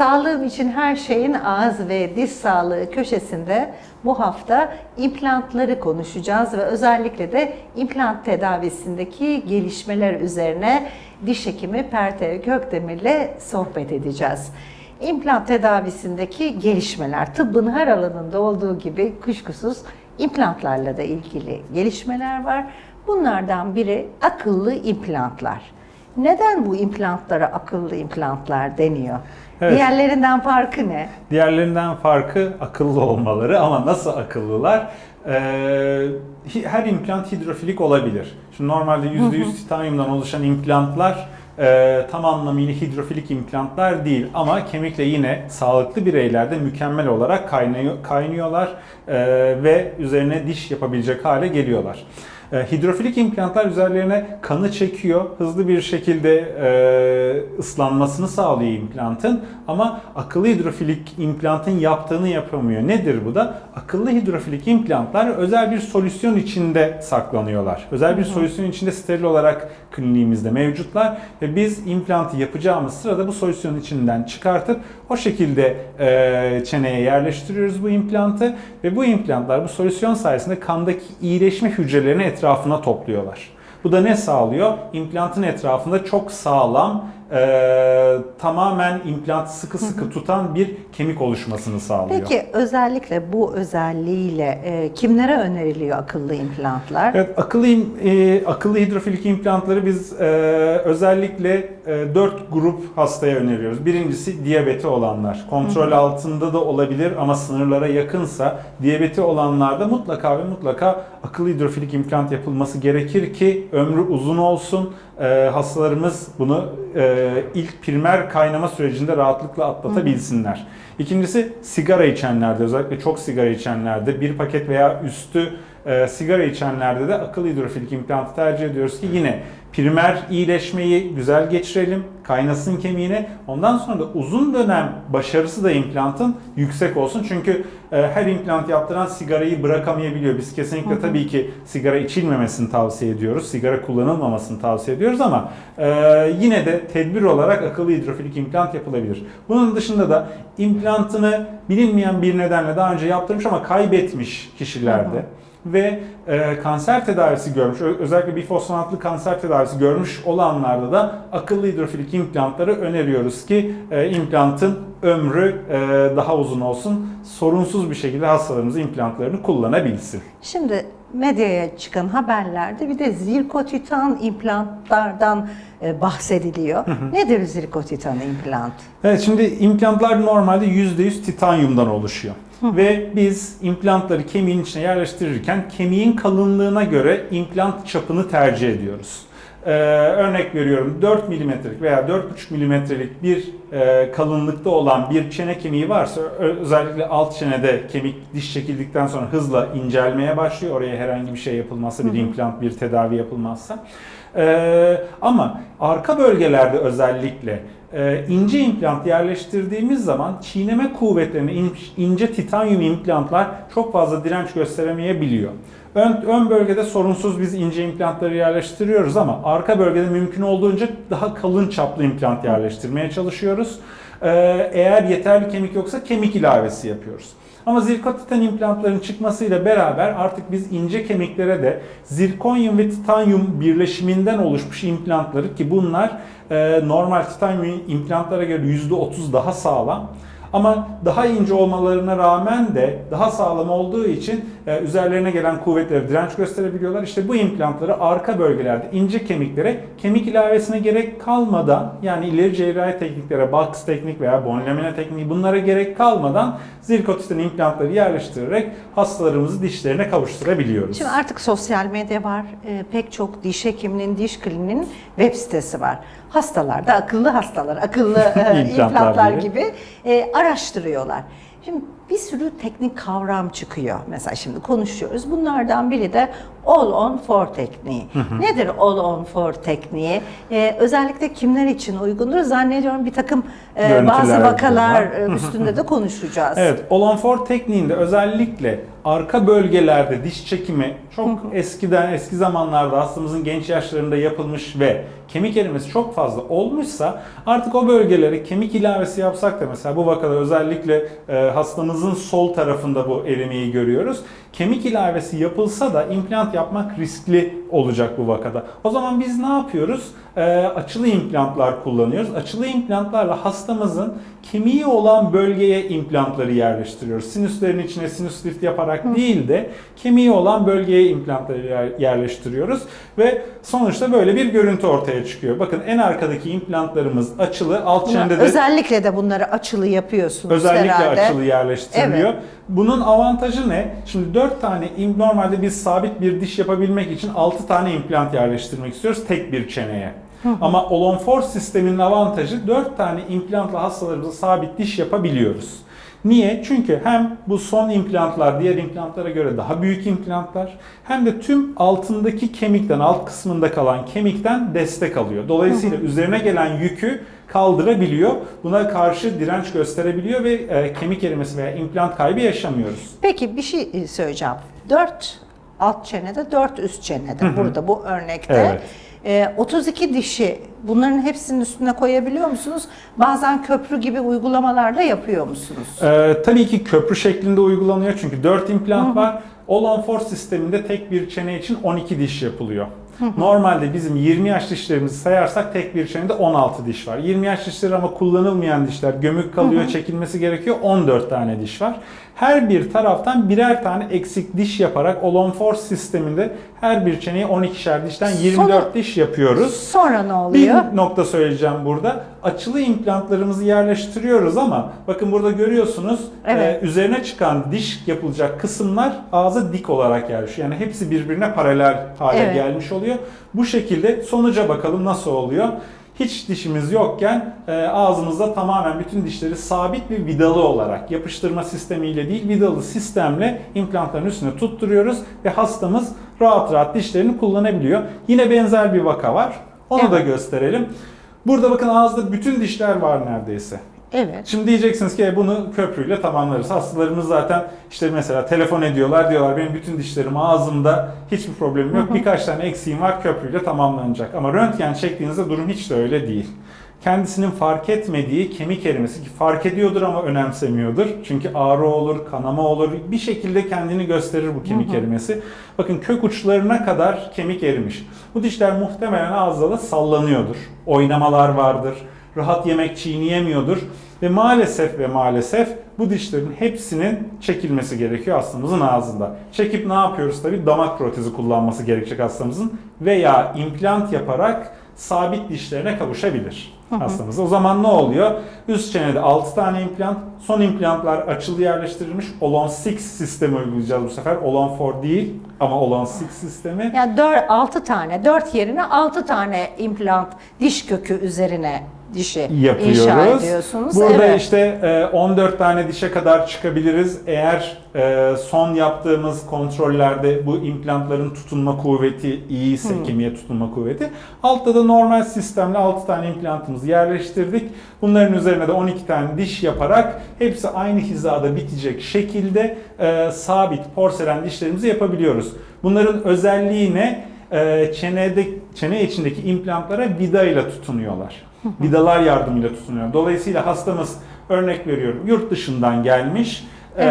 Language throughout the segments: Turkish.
Sağlığım için her şeyin ağız ve diş sağlığı köşesinde bu hafta implantları konuşacağız ve özellikle de implant tedavisindeki gelişmeler üzerine diş hekimi Pertev Gökdemir'le sohbet edeceğiz. İmplant tedavisindeki gelişmeler, tıbbın her alanında olduğu gibi kuşkusuz implantlarla da ilgili gelişmeler var. Bunlardan biri akıllı implantlar. Neden bu implantlara akıllı implantlar deniyor? Evet. Diğerlerinden farkı ne? Diğerlerinden farkı akıllı olmaları ama nasıl akıllılar? Ee, her implant hidrofilik olabilir. Şimdi normalde %100 titanyumdan oluşan implantlar e, tam anlamıyla hidrofilik implantlar değil ama kemikle yine sağlıklı bireylerde mükemmel olarak kaynıyor, kaynıyorlar e, ve üzerine diş yapabilecek hale geliyorlar. E, Hidrofilik implantlar üzerlerine kanı çekiyor. Hızlı bir şekilde e, ıslanmasını sağlıyor implantın. Ama akıllı hidrofilik implantın yaptığını yapamıyor. Nedir bu da? Akıllı hidrofilik implantlar özel bir solüsyon içinde saklanıyorlar. Özel bir solüsyon içinde steril olarak kliniğimizde mevcutlar. Ve biz implantı yapacağımız sırada bu solüsyon içinden çıkartıp o şekilde e, çeneye yerleştiriyoruz bu implantı. Ve bu implantlar bu solüsyon sayesinde kandaki iyileşme hücrelerini etrafına topluyorlar. Bu da ne sağlıyor? İmplantın etrafında çok sağlam, e, tamamen implantı sıkı sıkı tutan bir kemik oluşmasını sağlıyor. Peki özellikle bu özelliğiyle e, kimlere öneriliyor akıllı implantlar? Evet, akıllı e, akıllı hidrofilik implantları biz e, özellikle e, 4 grup hastaya öneriyoruz. Birincisi diyabeti olanlar. Kontrol altında da olabilir ama sınırlara yakınsa diyabeti olanlarda mutlaka ve mutlaka akıllı hidrofilik implant yapılması gerekir ki ömrü uzun olsun. E, hastalarımız bunu e, ilk primer kaynama sürecinde rahatlıkla atlatabilsinler. İkincisi sigara içenlerde özellikle çok sigara içenlerde bir paket veya üstü e, sigara içenlerde de akıllı hidrofilik implantı tercih ediyoruz ki yine primer iyileşmeyi güzel geçirelim, kaynasın kemiğine. Ondan sonra da uzun dönem başarısı da implantın yüksek olsun. Çünkü e, her implant yaptıran sigarayı bırakamayabiliyor. Biz kesinlikle tabii ki sigara içilmemesini tavsiye ediyoruz. Sigara kullanılmamasını tavsiye ediyoruz ama e, yine de tedbir olarak akıllı hidrofilik implant yapılabilir. Bunun dışında da implantını bilinmeyen bir nedenle daha önce yaptırmış ama kaybetmiş kişilerde ve e, kanser tedavisi görmüş, özellikle bifosfonatlı kanser tedavisi görmüş olanlarda da akıllı hidrofilik implantları öneriyoruz ki e, implantın ömrü e, daha uzun olsun, sorunsuz bir şekilde hastalarımız implantlarını kullanabilsin. Şimdi medyaya çıkan haberlerde bir de zirkotitan implantlardan e, bahsediliyor. Nedir zirkotitan implant? Evet şimdi implantlar normalde %100 titanyumdan oluşuyor. Ve biz implantları kemiğin içine yerleştirirken kemiğin kalınlığına göre implant çapını tercih ediyoruz. Ee, örnek veriyorum 4 milimetrelik veya 4,5 milimetrelik bir e, kalınlıkta olan bir çene kemiği varsa özellikle alt çenede kemik diş çekildikten sonra hızla incelmeye başlıyor. Oraya herhangi bir şey yapılmazsa bir implant bir tedavi yapılmazsa. Ee, ama arka bölgelerde özellikle e, ince implant yerleştirdiğimiz zaman çiğneme kuvvetlerine in- ince titanyum implantlar çok fazla direnç gösteremeyebiliyor. Ön, ön bölgede sorunsuz biz ince implantları yerleştiriyoruz ama arka bölgede mümkün olduğunca daha kalın çaplı implant yerleştirmeye çalışıyoruz. Ee, eğer yeterli kemik yoksa kemik ilavesi yapıyoruz. Ama zirkotitan implantların çıkmasıyla beraber artık biz ince kemiklere de zirkonyum ve titanyum birleşiminden oluşmuş implantları ki bunlar e, normal titanyum implantlara göre %30 daha sağlam. Ama daha ince olmalarına rağmen de daha sağlam olduğu için e, üzerlerine gelen kuvvetlere direnç gösterebiliyorlar. İşte bu implantları arka bölgelerde ince kemiklere kemik ilavesine gerek kalmadan yani ileri cerrahi tekniklere, box teknik veya bone lamina tekniği bunlara gerek kalmadan zirkotitan implantları yerleştirerek hastalarımızı dişlerine kavuşturabiliyoruz. Şimdi artık sosyal medya var. E, pek çok diş hekiminin, diş kliniğinin web sitesi var. Hastalar da akıllı hastalar, akıllı e, İmplantlar gibi. e, araştırıyorlar. Şimdi bir sürü teknik kavram çıkıyor. Mesela şimdi konuşuyoruz. Bunlardan biri de all on four tekniği. Nedir all on four tekniği? Ee, özellikle kimler için uygundur? Zannediyorum bir takım e, bazı vakalar var. e, üstünde de konuşacağız. Evet, All-on-4 tekniğinde özellikle arka bölgelerde diş çekimi çok eskiden eski zamanlarda hastamızın genç yaşlarında yapılmış ve kemik erimesi çok fazla olmuşsa artık o bölgelere kemik ilavesi yapsak da mesela bu vakada özellikle e, hastamızın sol tarafında bu erimeyi görüyoruz. Kemik ilavesi yapılsa da implant yapmak riskli olacak bu vakada. O zaman biz ne yapıyoruz? E, açılı implantlar kullanıyoruz. Açılı implantlarla hastamızın kemiği olan bölgeye implantları yerleştiriyoruz. Sinüslerin içine sinüs lift yaparak değil de kemiği olan bölgeye implantları yer- yerleştiriyoruz ve sonuçta böyle bir görüntü ortaya çıkıyor. Bakın en arkadaki implantlarımız açılı, alt çenede de özellikle de bunları açılı yapıyorsunuz Özellikle herhalde. açılı yerleştiriliyor. Evet. Bunun avantajı ne? Şimdi 4 tane normalde biz sabit bir diş yapabilmek için 6 tane implant yerleştirmek istiyoruz tek bir çeneye. Ama All-on-4 sisteminin avantajı 4 tane implantla hastalarımıza sabit diş yapabiliyoruz. Niye? Çünkü hem bu son implantlar diğer implantlara göre daha büyük implantlar hem de tüm altındaki kemikten, alt kısmında kalan kemikten destek alıyor. Dolayısıyla üzerine gelen yükü kaldırabiliyor. Buna karşı direnç gösterebiliyor ve e, kemik erimesi veya implant kaybı yaşamıyoruz. Peki bir şey e, söyleyeceğim. 4 alt çenede, 4 üst çenede. Burada bu örnekte. Evet. E, 32 dişi bunların hepsinin üstüne koyabiliyor musunuz? Bazen köprü gibi uygulamalarda yapıyor musunuz? Ee, tabii ki köprü şeklinde uygulanıyor çünkü 4 implant var. All-on-4 sisteminde tek bir çene için 12 diş yapılıyor. Normalde bizim 20 yaş dişlerimizi sayarsak tek bir çenede 16 diş var. 20 yaş dişleri ama kullanılmayan dişler, gömük kalıyor, çekilmesi gerekiyor. 14 tane diş var. Her bir taraftan birer tane eksik diş yaparak All-on-4 sisteminde her bir çeneye 12'şer dişten 24 Sonra- diş yapıyoruz. Sonra ne oluyor? Bir nokta söyleyeceğim burada. Açılı implantlarımızı yerleştiriyoruz ama bakın burada görüyorsunuz Evet. e, üzerine çıkan diş yapılacak kısımlar ağza dik olarak yerleşiyor. Yani hepsi birbirine paralel hale Evet. gelmiş oluyor. Bu şekilde sonuca bakalım nasıl oluyor. Hiç dişimiz yokken e, ağzımızda tamamen bütün dişleri sabit bir vidalı olarak yapıştırma sistemiyle değil vidalı sistemle implantların üstüne tutturuyoruz ve hastamız rahat rahat dişlerini kullanabiliyor. Yine benzer bir vaka var. Onu da gösterelim. Burada bakın ağızda bütün dişler var neredeyse. Evet. Şimdi diyeceksiniz ki "E, bunu köprüyle tamamlarız. Hastalarımız zaten işte mesela telefon ediyorlar diyorlar benim bütün dişlerim ağzımda hiçbir problemim yok. Birkaç tane eksiğim var köprüyle tamamlanacak. Ama röntgen çektiğinizde durum hiç de öyle değil. Kendisinin fark etmediği kemik erimesi ki fark ediyordur ama önemsemiyordur. Çünkü ağrı olur, kanama olur. Bir şekilde kendini gösterir bu kemik erimesi. Bakın kök uçlarına kadar kemik erimiş. Bu dişler muhtemelen ağızda da sallanıyordur. Oynamalar vardır rahat yemek çiğneyemiyordur ve maalesef ve maalesef bu dişlerin hepsinin çekilmesi gerekiyor hastamızın ağzında. Çekip ne yapıyoruz tabii? Damak protezi kullanması gerekecek hastamızın veya implant yaparak sabit dişlerine kavuşabilir hastamız. O zaman ne oluyor? Üst çenede 6 tane implant, son implantlar açılı yerleştirilmiş. All-on 6 sistemi uygulayacağız bu sefer. All-on 4 değil ama All-on 6 sistemi. Yani 4 6 tane, 4 yerine 6 tane implant diş kökü üzerine dişi inşa yapıyoruz. ediyorsunuz. Burada evet. işte e, 14 tane dişe kadar çıkabiliriz. Eğer e, son yaptığımız kontrollerde bu implantların tutunma kuvveti iyiyse, kemiğe tutunma kuvveti. Altta da normal sistemle 6 tane implantımızı yerleştirdik. Bunların üzerine de 12 tane diş yaparak hepsi aynı hizada bitecek şekilde e, sabit porselen dişlerimizi yapabiliyoruz. Bunların özelliği ne? E, çenede, çene içindeki implantlara vida ile tutunuyorlar. Vidalar yardımıyla tutunuyor. Dolayısıyla hastamız örnek veriyorum yurt dışından gelmiş e,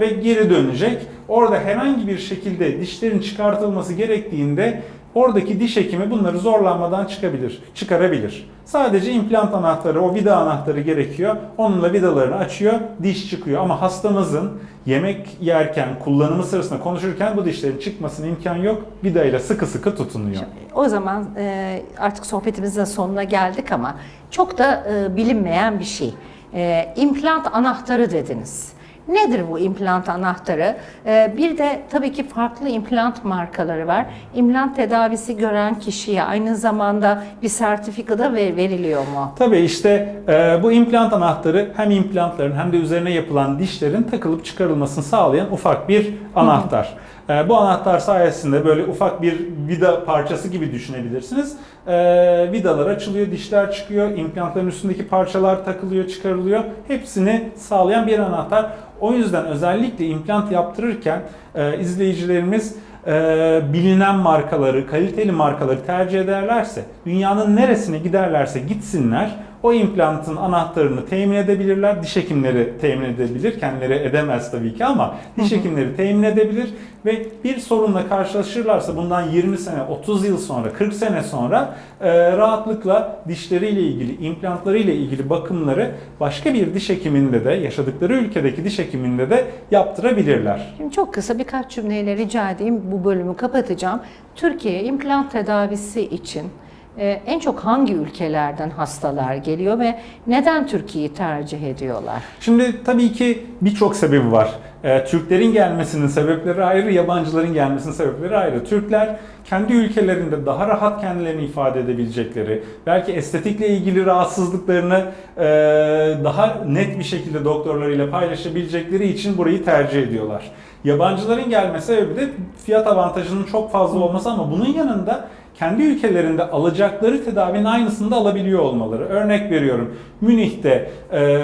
ve geri dönecek. Orada herhangi bir şekilde dişlerin çıkartılması gerektiğinde oradaki diş hekimi bunları zorlanmadan çıkabilir, çıkarabilir. Sadece implant anahtarı, o vida anahtarı gerekiyor. Onunla vidalarını açıyor, diş çıkıyor. Ama hastamızın yemek yerken, kullanımı sırasında konuşurken bu dişlerin çıkmasına imkan yok. Vidayla sıkı sıkı tutunuyor. O zaman e, artık sohbetimizin sonuna geldik ama çok da e, bilinmeyen bir şey. E, implant anahtarı dediniz. Nedir bu implant anahtarı? Ee, bir de tabii ki farklı implant markaları var. İmplant tedavisi gören kişiye aynı zamanda bir sertifika da ver- veriliyor mu? Tabii işte e, bu implant anahtarı hem implantların hem de üzerine yapılan dişlerin takılıp çıkarılmasını sağlayan ufak bir anahtar. E, bu anahtar sayesinde böyle ufak bir vida parçası gibi düşünebilirsiniz. E, vidalar açılıyor, dişler çıkıyor, implantların üstündeki parçalar takılıyor, çıkarılıyor. Hepsini sağlayan bir anahtar. O yüzden özellikle implant yaptırırken e, izleyicilerimiz e, bilinen markaları, kaliteli markaları tercih ederlerse, dünyanın neresine giderlerse gitsinler, o implantın anahtarını temin edebilirler. Diş hekimleri temin edebilir. Kendileri edemez tabii ki ama diş hekimleri temin edebilir ve bir sorunla karşılaşırlarsa bundan 20 sene, 30 yıl sonra, 40 sene sonra e, rahatlıkla dişleriyle ilgili, implantlarıyla ilgili bakımları başka bir diş hekiminde de, yaşadıkları ülkedeki diş hekiminde de yaptırabilirler. Şimdi çok kısa birkaç cümleyle rica edeyim bu bölümü kapatacağım. Türkiye implant tedavisi için e, en çok hangi ülkelerden hastalar geliyor ve neden Türkiye'yi tercih ediyorlar? Şimdi tabii ki birçok sebebi var. Ee, Türklerin gelmesinin sebepleri ayrı, yabancıların gelmesinin sebepleri ayrı. Türkler kendi ülkelerinde daha rahat kendilerini ifade edebilecekleri, belki estetikle ilgili rahatsızlıklarını e, daha net bir şekilde doktorlarıyla paylaşabilecekleri için burayı tercih ediyorlar. Yabancıların gelme sebebi de fiyat avantajının çok fazla olması ama bunun yanında kendi ülkelerinde alacakları tedavinin aynısını da alabiliyor olmaları. Örnek veriyorum Münih'te e,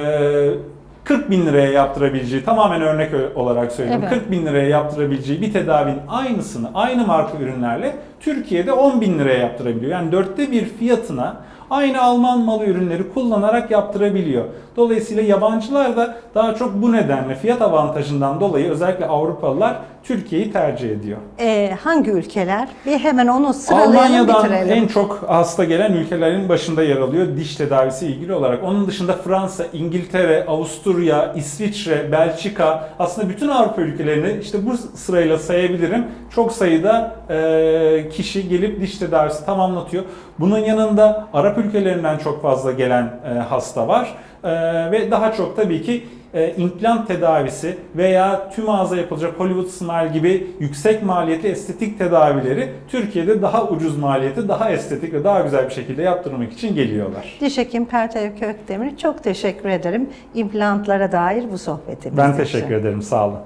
40 bin liraya yaptırabileceği tamamen örnek olarak söylüyorum. Evet. 40 bin liraya yaptırabileceği bir tedavinin aynısını aynı marka ürünlerle Türkiye'de 10 bin liraya yaptırabiliyor. Yani dörtte bir fiyatına aynı Alman malı ürünleri kullanarak yaptırabiliyor. Dolayısıyla yabancılar da daha çok bu nedenle fiyat avantajından dolayı özellikle Avrupalılar Türkiye'yi tercih ediyor. E, hangi ülkeler? Bir hemen onu sıralayalım Almanya'dan bitirelim. en çok hasta gelen ülkelerin başında yer alıyor diş tedavisi ilgili olarak. Onun dışında Fransa, İngiltere, Avusturya, İsviçre, Belçika aslında bütün Avrupa ülkelerini işte bu sırayla sayabilirim. Çok sayıda e, kişi gelip diş tedavisi tamamlatıyor. Bunun yanında Arap ülkelerinden çok fazla gelen e, hasta var. E, ve daha çok tabii ki e, implant tedavisi veya tüm ağza yapılacak Hollywood Smile gibi yüksek maliyetli estetik tedavileri Türkiye'de daha ucuz maliyeti, daha estetik ve daha güzel bir şekilde yaptırmak için geliyorlar. Diş hekim Pertev Kökdemir çok teşekkür ederim implantlara dair bu sohbetimiz Ben için. teşekkür ederim. Sağ olun.